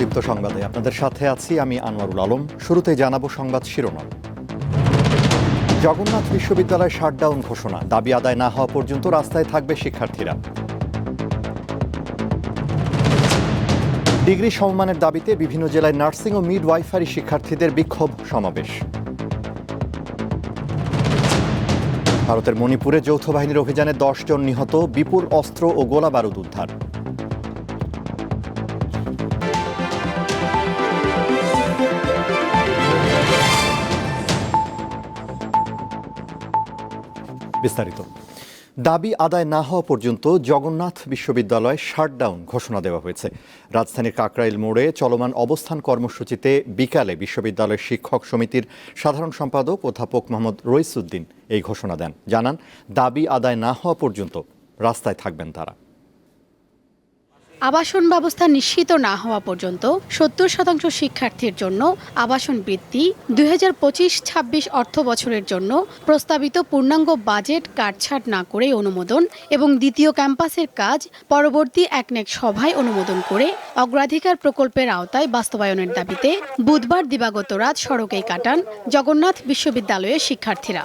দীপ্ত সংবাদে আপনাদের সাথে আছি আমি আনোয়ারুল আলম। শুরুতেই জানাব সংবাদ শিরোনাম। জগন্নাথ বিশ্ববিদ্যালয় শাটডাউন ঘোষণা, দাবি আদায় না হওয়া পর্যন্ত রাস্তায় থাকবে শিক্ষার্থীরা। ডিগ্রি সমমানের দাবিতে বিভিন্ন জেলায় নার্সিং ও মিড ওয়াইফারি শিক্ষার্থীদের বিক্ষোভ সমাবেশ। ভারতের মণিপুরে যৌথ বাহিনীর অভিযানে দশ জন নিহত, বিপুল অস্ত্র ও গোলা বারুদ উদ্ধার। বিস্তারিত। দাবি আদায় না হওয়া পর্যন্ত জগন্নাথ বিশ্ববিদ্যালয় শাটডাউন ঘোষণা দেওয়া হয়েছে। রাজধানীর কাকরাইল মোড়ে চলমান অবস্থান কর্মসূচিতে বিকালে বিশ্ববিদ্যালয়ের শিক্ষক সমিতির সাধারণ সম্পাদক অধ্যাপক মোহাম্মদ রইসুদ্দিন এই ঘোষণা দেন। জানান, দাবি আদায় না হওয়া পর্যন্ত রাস্তায় থাকবেন তারা। আবাসন ব্যবস্থা নিশ্চিত না হওয়া পর্যন্ত সত্তর শতাংশ শিক্ষার্থীর জন্য আবাসন বৃত্তি দুই হাজার পঁচিশ ছাব্বিশ অর্থ বছরের জন্য প্রস্তাবিত পূর্ণাঙ্গ বাজেট কাটছাট না করে অনুমোদন এবং দ্বিতীয় ক্যাম্পাসের কাজ পরবর্তী একনেক সভায় অনুমোদন করে অগ্রাধিকার প্রকল্পের আওতায় বাস্তবায়নের দাবিতে বুধবার দিবাগত রাত সড়কেই কাটান জগন্নাথ বিশ্ববিদ্যালয়ের শিক্ষার্থীরা।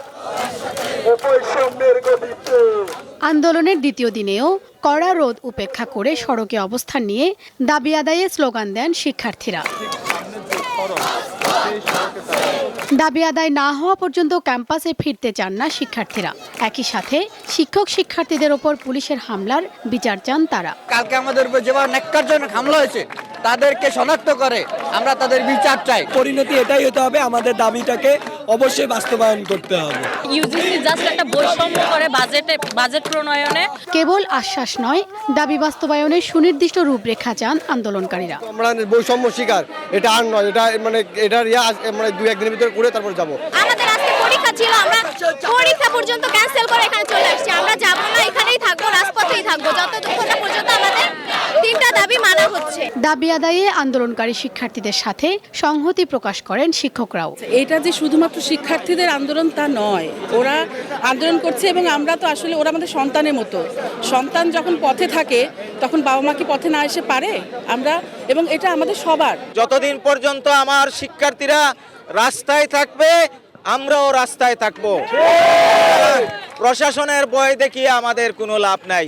আন্দোলনের দ্বিতীয় দিনেও কড়া রোদ উপেক্ষা করে সড়কে অবস্থান নিয়ে দাবি আদায়ে স্লোগান দেন শিক্ষার্থীরা। দাবি আদায় না হওয়া পর্যন্ত ক্যাম্পাসে ফিরতে চান না শিক্ষার্থীরা। একই সাথে শিক্ষক শিক্ষার্থীদের ওপর পুলিশের হামলার বিচার চান তারা। কালকে আমাদের উপর যেভাবে হামলা হয়েছে তাদেরকে শনাক্ত করে আমরা তাদের বিচার চাই। পরিণতি এটাই হতে হবে আমাদের দাবিটাকে অবশ্যই বাস্তবায়ন করতে হবে। ইউজিসি জাস্ট একটা বৈষম্য করে বাজেটে বাজেট প্রণয়নে। কেবল আশ্বাস নয় দাবি বাস্তবায়নে সুনির্দিষ্ট রূপরেখা চান আন্দোলনকারীরা। আমরা বৈষম্য শিকার এটা আর নয় এটা মানে এটার ইয়া মানে দু একদিনের ভিতরে করে তারপর যাব। আমাদের আজকে পরীক্ষা ছিল আমরা পরীক্ষা পর্যন্ত ক্যান্সেল করে এখানে চলে আসছি আমরা যাব না এখানেই থাকব রাজপথেই থাকব যতক্ষণ না পর্যন্ত আমাদের তিনটা দাবি মানা হচ্ছে। দাবি আদায়ে আন্দোলনকারী শিক্ষার্থীদের সাথে সংহতি প্রকাশ করেন শিক্ষকরাও। এটা যে শুধুমাত্র শিক্ষার্থীদের আন্দোলন তা নয় ওরা আন্দোলন করছে এবং আমরা তো আসলে ওরা আমাদের সন্তানের মতো। সন্তান যখন পথে থাকে তখন বাবা মা কি পথে না এসে পারে? আমরা এবং এটা আমাদের সবার। যতদিন পর্যন্ত আমার শিক্ষার্থীরা রাস্তায় থাকবে আমরাও রাস্তায় থাকব। প্রশাসনের ভয় দেখিয়ে আমাদের কোনো লাভ নাই।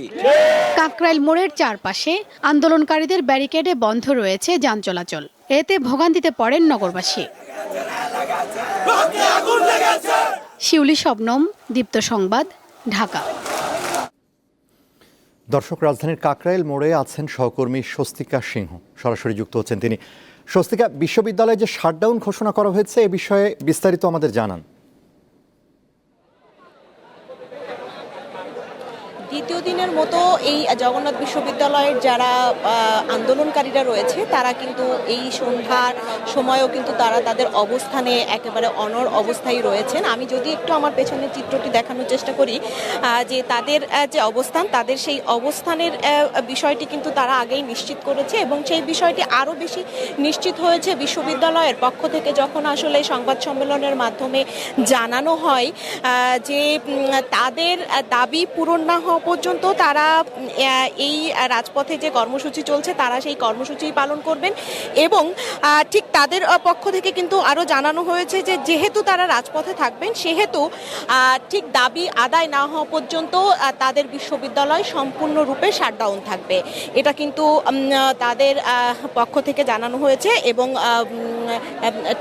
কাকরাইল মোড়ের চারপাশে আন্দোলনকারীদের ব্যারিকেডে বন্ধ রয়েছে যান চলাচল। এতে ভোগান্তিতে পড়েন নগরবাসী। শিউলি শবনম দীপ্ত সংবাদ ঢাকা। দর্শক রাজধানীর কাকরাইল মোড়ে আছেন সহকর্মী স্বস্তিকা সিংহ। সরাসরি যুক্ত হচ্ছেন তিনি। স্বস্তিকা বিশ্ববিদ্যালয়ে যে শাটডাউন ঘোষণা করা হয়েছে এ বিষয়ে বিস্তারিত আমাদের জানান। দ্বিতীয় দিনের মতো এই জগন্নাথ বিশ্ববিদ্যালয়ের যারা আন্দোলনকারীরা রয়েছে, তারা কিন্তু এই সন্ধ্যার সময়ও কিন্তু তারা তাদের অবস্থানে একেবারে অনর অবস্থায় রয়েছেন। আমি যদি একটু আমার পেছনের চিত্রটি দেখানোর চেষ্টা করি যে তাদের যে অবস্থান, তাদের সেই অবস্থানের বিষয়টি কিন্তু তারা আগেই নিশ্চিত করেছে এবং সেই বিষয়টি আরও বেশি নিশ্চিত হয়েছে বিশ্ববিদ্যালয়ের পক্ষ থেকে যখন আসলে সংবাদ সম্মেলনের মাধ্যমে জানানো হয় যে তাদের দাবি পূরণ না হওয়া পর্যন্ত তারা এই রাজপথে যে কর্মসূচি চলছে, তারা সেই কর্মসূচি পালন করবেন। এবং ঠিক তাদের পক্ষ থেকে কিন্তু আরও জানানো হয়েছে যে, যেহেতু তারা রাজপথে থাকবেন, সেহেতু ঠিক দাবি আদায় না হওয়া পর্যন্ত তাদের বিশ্ববিদ্যালয় সম্পূর্ণরূপে শাটডাউন থাকবে। এটা কিন্তু তাদের পক্ষ থেকে জানানো হয়েছে এবং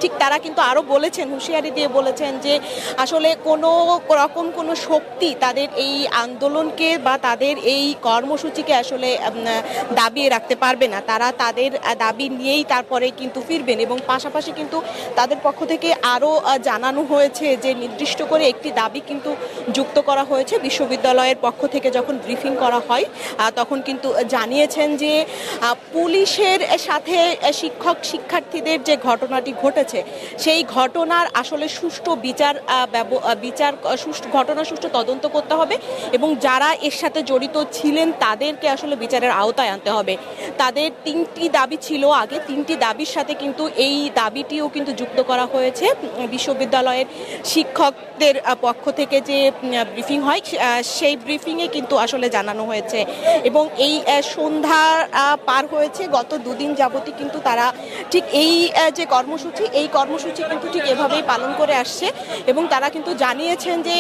ঠিক তারা কিন্তু আরও বলেছেন, হুঁশিয়ারি দিয়ে বলেছেন যে, আসলে কোনো রকম কোনো শক্তি তাদের এই আন্দোলনকে বা তাদের এই কর্মসূচিকে আসলে দাবিয়ে রাখতে পারবে না। তারা তাদের দাবি নিয়েই তারপরে কিন্তু ফিরবেন এবং পাশাপাশি কিন্তু তাদের পক্ষ থেকে আরও জানানো হয়েছে যে নির্দিষ্ট করে একটি দাবি কিন্তু যুক্ত করা হয়েছে। বিশ্ববিদ্যালয়ের পক্ষ থেকে যখন ব্রিফিং করা হয় তখন কিন্তু জানিয়েছেন যে পুলিশের সাথে শিক্ষক শিক্ষার্থীদের যে ঘটনাটি ঘটেছে, সেই ঘটনার আসলে সুষ্ঠু বিচার বিচার, সুষ্ঠু ঘটনা সুষ্ঠু তদন্ত করতে হবে এবং যারা এর সাথে জড়িত ছিলেন তাদেরকে আসলে বিচারের আওতায় আনতে হবে। তাদের তিনটি দাবি ছিল আগে। তিনটি দাবির সাথে কিন্তু এই দাবিটিও কিন্তু যুক্ত করা হয়েছে। বিশ্ববিদ্যালয়ের শিক্ষকদের পক্ষ থেকে যে ব্রিফিং হয় সেই ব্রিফিংয়ে কিন্তু আসলে জানানো হয়েছে। এবং এই সন্ধ্যা পার হয়েছে। গত দুদিন যাবতই কিন্তু তারা ঠিক এই যে কর্মসূচি, এই কর্মসূচি কিন্তু ঠিক এভাবেই পালন করে আসছে। এবং তারা কিন্তু জানিয়েছেন যে,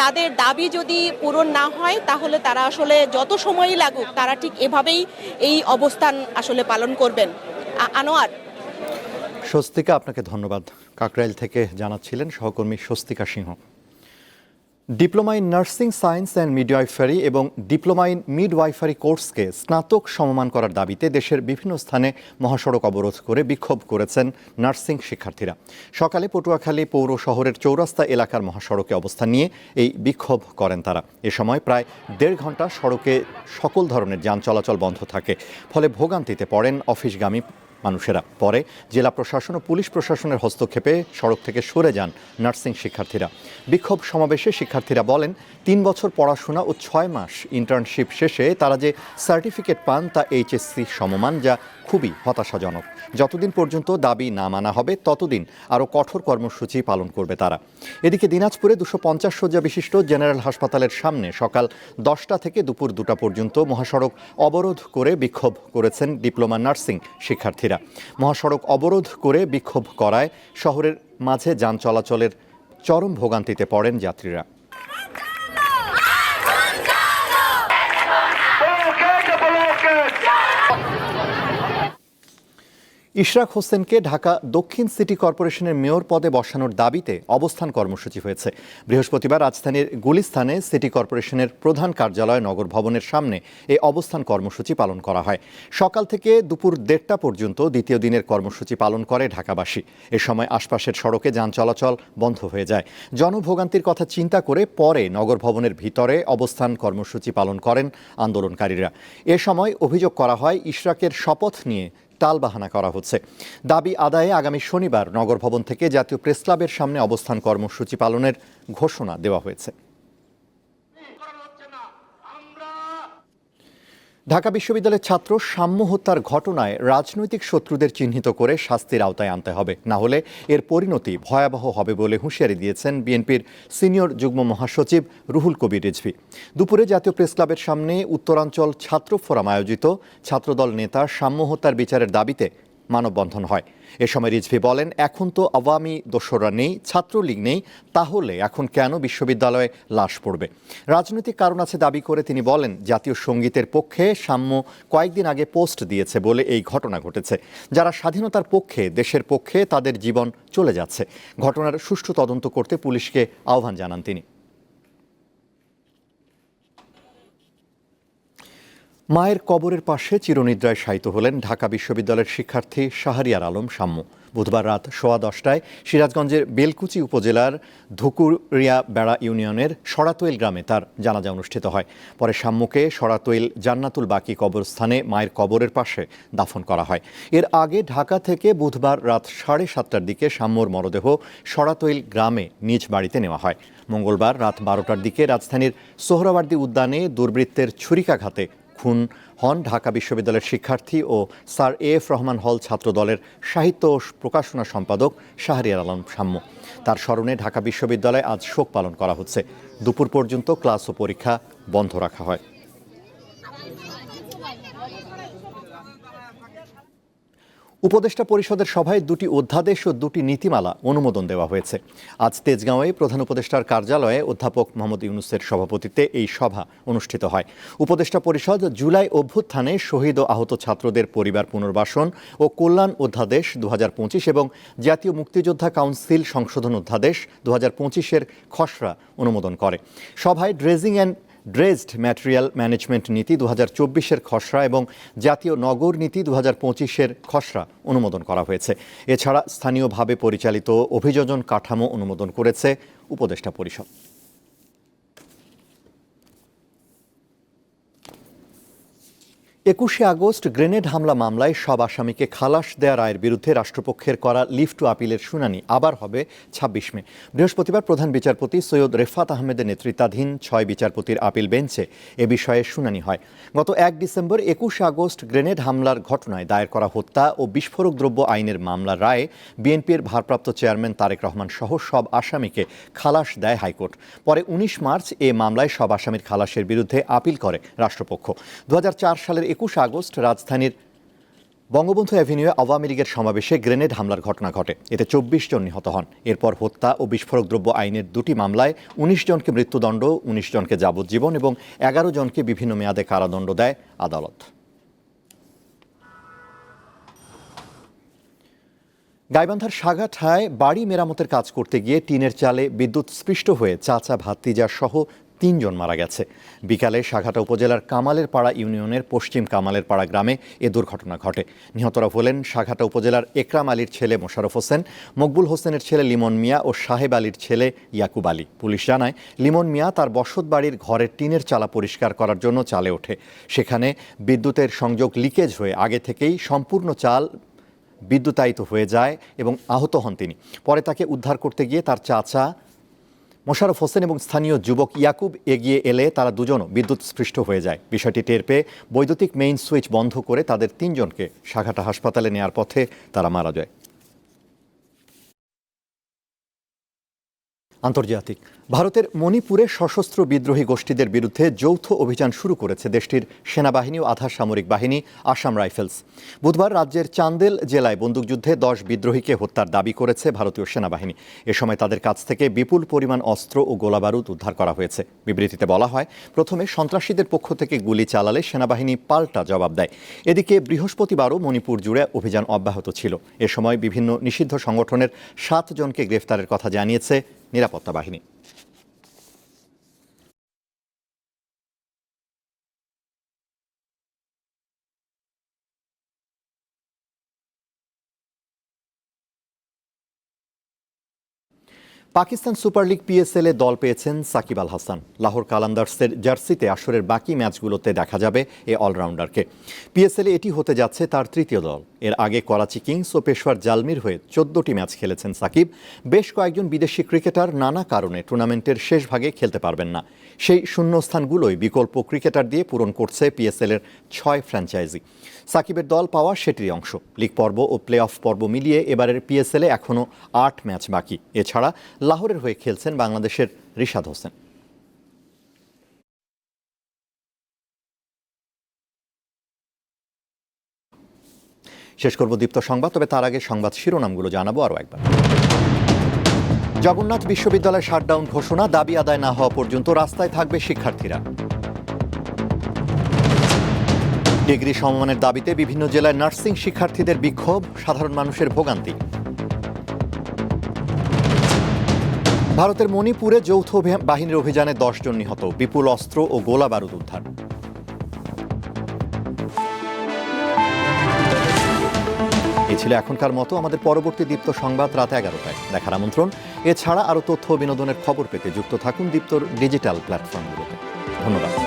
তাদের দাবি যদি পূরণ না হয় তাহলে তারা আসলে যত সময়ই লাগুক, তারা ঠিক এভাবেই এই অবস্থান আসলে পালন করবেন। আনোয়ার। স্বস্তিকা, আপনাকে ধন্যবাদ। কাকরাইল থেকে জানাচ্ছিলেন সহকর্মী Swastika Singha. Diploma in nursing science and midwifery এবং ডিপ্লোমা ইন মিডওয়াইফারি কোর্সকে স্নাতক সমমান করার দাবিতে দেশের বিভিন্ন স্থানে মহাসড়ক অবরোধ করে বিক্ষোভ করেছেন নার্সিং শিক্ষার্থীরা। সকালে পটুয়াখালী পৌর শহরের চৌরাস্তা এলাকার মহাসড়কে অবস্থান নিয়ে এই বিক্ষোভ করেন তারা। এ সময় প্রায় দেড় ঘণ্টা সড়কে সকল ধরনের যান চলাচল বন্ধ থাকে। ফলে ভোগান্তিতে পড়েন অফিসগামী মানুষেরা। পরে জেলা প্রশাসন ও পুলিশ প্রশাসনের হস্তক্ষেপে সড়ক থেকে সরে যান নার্সিং শিক্ষার্থীরা। বিক্ষোভ সমাবেশে শিক্ষার্থীরা বলেন, তিন বছর পড়াশোনা ও ছয় মাস ইন্টার্নশিপ শেষে তারা যে সার্টিফিকেট পান তা এইচএসসি সমমান, যা খুবই হতাশাজনক। যতদিন পর্যন্ত দাবি না মানা হবে, ততদিন আরও কঠোর কর্মসূচি পালন করবে তারা। এদিকে দিনাজপুরে দুশো পঞ্চাশ শয্যা বিশিষ্ট জেনারেল হাসপাতালের সামনে সকাল দশটা থেকে দুপুর দুটা পর্যন্ত মহাসড়ক অবরোধ করে বিক্ষোভ করেছেন ডিপ্লোমা নার্সিং শিক্ষার্থীরা। মহাসড়ক অবরোধ করে বিক্ষোভ করায় শহরের মাঝে যান চলাচলের চরম ভোগান্তিতে পড়েন যাত্রীরা। ইশরাক হোসেনকে ঢাকা দক্ষিণ সিটি কর্পোরেশনের মেয়র পদে বসানোর দাবিতে অবস্থান কর্মসূচি হয়েছে। বৃহস্পতিবার রাজধানীর গুলিস্তানে সিটি কর্পোরেশনের প্রধান কার্যালয় নগর ভবনের সামনে এই অবস্থান কর্মসূচি পালন করা হয়। সকাল থেকে দুপুর দেড়টা পর্যন্ত দ্বিতীয় দিনের কর্মসূচি পালন করে ঢাকাবাসী। এ সময় আশপাশের সড়কে যান চলাচল বন্ধ হয়ে যায়। জনভোগান্তির কথা চিন্তা করে পরে নগর ভবনের ভিতরে অবস্থান কর্মসূচি পালন করেন আন্দোলনকারীরা। এ সময় অভিযোগ করা হয়, ইশরাকের শপথ নিয়ে টালবাহানা করা হচ্ছে। দাবি আদায়ে আগামী শনিবার নগর ভবন থেকে জাতীয় প্রেস ক্লাবের সামনে অবস্থান কর্মসূচি পালনের ঘোষণা দেওয়া হয়েছে। ঢাকা বিশ্ববিদ্যালয়ের ছাত্র সাম্য হত্যার ঘটনায় রাজনৈতিক শত্রুদের চিহ্নিত করে শাস্তির আওতায় আনতে হবে। না হলে এর পরিণতি ভয়াবহ হবে বলে হুঁশিয়ারি দিয়েছেন বিএনপির সিনিয়র যুগ্ম মহাসচিব রুহুল কবির রিজভি। দুপুরে জাতীয় প্রেস ক্লাবের সামনে উত্তরাঞ্চল ছাত্র ফোরাম আয়োজিত। ছাত্রদল নেতা সাম্য হত্যার বিচারের দাবিতে মানববন্ধন হয়। এ সময় রিজভি বলেন, এখন তো আওয়ামী দোসররা নেই, ছাত্রলীগ নেই, তাহলে এখন কেন বিশ্ববিদ্যালয়ে লাশ পড়বে? রাজনৈতিক কারণ আছে দাবি করে তিনি বলেন, জাতীয় সঙ্গীতের পক্ষে সাম্য কয়েকদিন আগে পোস্ট দিয়েছে বলে এই ঘটনা ঘটেছে। যারা স্বাধীনতার পক্ষে, দেশের পক্ষে, তাদের জীবন চলে যাচ্ছে। ঘটনার সুষ্ঠু তদন্ত করতে পুলিশকে আহ্বান জানান তিনি। মায়ের কবরের পাশে চিরনিদ্রায় শায়িত হলেন ঢাকা বিশ্ববিদ্যালয়ের শিক্ষার্থী শাহরিয়ার আলম সাম্য বুধবার রাত সোয়া দশটায় সিরাজগঞ্জের বেলকুচি উপজেলার ধুকুরিয়া বেড়া ইউনিয়নের সরাতোয়েল গ্রামে তার জানাজা অনুষ্ঠিত হয়। পরে সাম্যকে সরাতোয়েল জান্নাতুল বাকি কবরস্থানে মায়ের কবরের পাশে দাফন করা হয়। এর আগে ঢাকা থেকে বুধবার রাত সাড়ে সাতটার দিকে সাম্যর মরদেহ সরাতোয়েল গ্রামে নিজ বাড়িতে নেওয়া হয়। মঙ্গলবার রাত বারোটার দিকে রাজধানীর সোহরাওয়ার্দী উদ্যানে দুর্বৃত্তের ছুরিকাঘাতে খুন হন ঢাকা বিশ্ববিদ্যালয়ের শিক্ষার্থী ও sir A F Rahman hall ছাত্র দলের সাহিত্য ও প্রকাশনা সম্পাদক শাহরিয়ার আলম সাম্য। তার স্মরণে ঢাকা বিশ্ববিদ্যালয়ে আজ শোক পালন করা হচ্ছে। দুপুর পর্যন্ত ক্লাস ও পরীক্ষা বন্ধ রাখা হয়। উপদেষ্টা পরিষদের সভায় দুটি অধ্যাদেশ ও দুটি নীতিমালা অনুমোদন দেওয়া হয়েছে। আজ তেজগাঁওয়ে প্রধান উপদেষ্টার কার্যালয়ে অধ্যাপক মোহাম্মদ ইউনুসের সভাপতিত্বে এই সভা অনুষ্ঠিত হয়। উপদেষ্টা পরিষদ জুলাই অভ্যুত্থানে শহীদ ও আহত ছাত্রদের পরিবার পুনর্বাসন ও কল্যাণ অধ্যাদেশ দু হাজার পঁচিশ এবং জাতীয় মুক্তিযোদ্ধা কাউন্সিল সংশোধন অধ্যাদেশ দু এর খসড়া অনুমোদন করে। সভায় dredging and dredged material management নীতি দু হাজার খসড়া এবং জাতীয় নগর নীতি দু হাজার খসড়া অনুমোদন করা হয়েছে। এছাড়া স্থানীয়ভাবে পরিচালিত অভিযোজন কাঠামো অনুমোদন করেছে উপদেষ্টা পরিষদ। একুশে আগস্ট গ্রেনেড হামলা মামলায় সব আসামিকে খালাস দেয়া রায়ের বিরুদ্ধে রাষ্ট্রপক্ষের করা লিফট টু আপিলের শুনানি আবার হবে ছাব্বিশ মে। বৃহস্পতিবার প্রধান বিচারপতি সৈয়দ রেফাত আহমেদের নেতৃত্বাধীন ছয় বিচারপতির আপিল বেঞ্চে এ বিষয়ে শুনানি হয়। গত এক ডিসেম্বর একুশে আগস্ট গ্রেনেড হামলার ঘটনায় দায়ের করা হত্যা ও বিস্ফোরক দ্রব্য আইনের মামলার রায়ে বিএনপির ভারপ্রাপ্ত চেয়ারম্যান তারেক রহমান সহ সব আসামিকে খালাস দেয় হাইকোর্ট। পরে উনিশ মার্চ এ মামলায় সব আসামির খালাসের বিরুদ্ধে আপিল করে রাষ্ট্রপক্ষ। দু হাজার চার সালের একুশ আগস্ট রাজধানীর বঙ্গবন্ধু অ্যাভিনিউয়ে আওয়ামী লীগের সমাবেশে গ্রেনেড হামলার ঘটনা ঘটে। এতে চব্বিশ জন নিহত হন। এরপর হত্যা ও বিস্ফোরক দ্রব্য আইনের দুটি মামলায় উনিশ জনকে মৃত্যুদণ্ড, উনিশ জনকে যাবজ্জীবন এবং এগারো জনকে বিভিন্ন মেয়াদে কারাদণ্ড দেয় আদালত। গাইবান্ধার সাগাঠায় বাড়ি মেরামতের কাজ করতে গিয়ে টিনের চালে বিদ্যুৎ স্পৃষ্ট হয়ে চাচা, ভাতিজা সহ তিনজন মারা গেছে। বিকালে সাঘাটা উপজেলার কামালের পাড়া ইউনিয়নের পশ্চিম কামালের পাড়া গ্রামে এ দুর্ঘটনা ঘটে। নিহতরা হলেন সাঘাটা উপজেলার একরাম আলীর ছেলে মোশারফ হোসেন, মকবুল হোসেনের ছেলে লিমন মিয়া ও সাহেব আলীর ছেলে ইয়াকুব আলী। পুলিশ জানায়, লিমন মিয়া তার বসত বাড়ির ঘরের টিনের চালা পরিষ্কার করার জন্য চালে ওঠে। সেখানে বিদ্যুতের সংযোগ লিকেজ হয়ে আগে থেকেই সম্পূর্ণ চাল বিদ্যুতায়িত হয়ে যায় এবং আহত হন তিনি। পরে তাকে উদ্ধার করতে গিয়ে তার চাচা মোশারফ হোসেন এবং স্থানীয় যুবক ইয়াকুব এগিয়ে এলে তারা দুজনও বিদ্যুৎ স্পৃষ্ট হয়ে যায়। বিষয়টি টের পেয়ে বৈদ্যুতিক মেইন সুইচ বন্ধ করে তাদের তিনজনকে সাঘাটা হাসপাতালে নেওয়ার পথে তারা মারা যায়। আন্তর্জাতিক। ভারতের মণিপুরে সশস্ত্র বিদ্রোহী গোষ্ঠীদের বিরুদ্ধে যৌথ অভিযান শুরু করেছে দেশটির সেনাবাহিনী ও আধা সামরিক বাহিনী আসাম রাইফেলস। বুধবার রাজ্যের চান্দেল জেলায় বন্দুকযুদ্ধে দশ বিদ্রোহীকে হত্যার দাবি করেছে ভারতীয় সেনাবাহিনী। এ সময় তাদের কাছ থেকে বিপুল পরিমাণ অস্ত্র ও গোলাবারুদ উদ্ধার করা হয়েছে। বিবৃতিতে বলা হয়, প্রথমে সন্ত্রাসীদের পক্ষ থেকে গুলি চালালে সেনাবাহিনী পাল্টা জবাব দেয়। এদিকে বৃহস্পতিবারও মণিপুর জুড়ে অভিযান অব্যাহত ছিল। এ সময় বিভিন্ন নিষিদ্ধ সংগঠনের সাতজনকে গ্রেফতারের কথা জানিয়েছে নিরাপত্তা বাহিনী। পাকিস্তান সুপার লিগ পিএসএল এ দল পেয়েছেন সাকিব আল হাসান। লাহোর কালান্দার্সের জার্সিতে আসরের বাকি ম্যাচগুলোতে দেখা যাবে এ অলরাউন্ডারকে। পিএসএল এ এটি হতে যাচ্ছে তার তৃতীয় দল। এর আগে করাচি কিংস ও পেশোয়ার জালমির হয়ে চোদ্দটি ম্যাচ খেলেছেন সাকিব। বেশ কয়েকজন বিদেশি ক্রিকেটার নানা কারণে টুর্নামেন্টের শেষ ভাগে খেলতে পারবেন না। সেই শূন্যস্থানগুলোই বিকল্প ক্রিকেটার দিয়ে পূরণ করছে পিএসএল এর ছয় ফ্র্যাঞ্চাইজি। সাকিবের দল পাওয়া সেটির অংশ। লিগ পর্ব ও প্লে অফ পর্ব মিলিয়ে এবারের পিএসএল এ এখনও আট ম্যাচ বাকি। এছাড়া লাহোরের হয়ে খেলছেন বাংলাদেশের রিশাদ হোসেন। শেষ করব দীপ্ত সংবাদ, তবে তার আগে সংবাদ শিরোনামগুলো জানাব আরও একবার। জগন্নাথ বিশ্ববিদ্যালয়ের শাটডাউন ঘোষণা, দাবি আদায় না হওয়া পর্যন্ত রাস্তায় থাকবে শিক্ষার্থীরা। ডিগ্রি সমমানের দাবিতে বিভিন্ন জেলায় নার্সিং শিক্ষার্থীদের বিক্ষোভ, সাধারণ মানুষের ভোগান্তি। ভারতের মণিপুরে যৌথ বাহিনীর অভিযানে জন নিহত, বিপুল অস্ত্র ও গোলা বারুদ উদ্ধার। এ ছিল এখনকার মতো। আমাদের পরবর্তী দীপ্ত সংবাদ রাত এগারোটায়। দেখার আমন্ত্রণ। এছাড়া আরও তথ্য বিনোদনের খবর পেতে যুক্ত থাকুন দীপ্তর ডিজিটাল প্ল্যাটফর্মগুলোতে। ধন্যবাদ।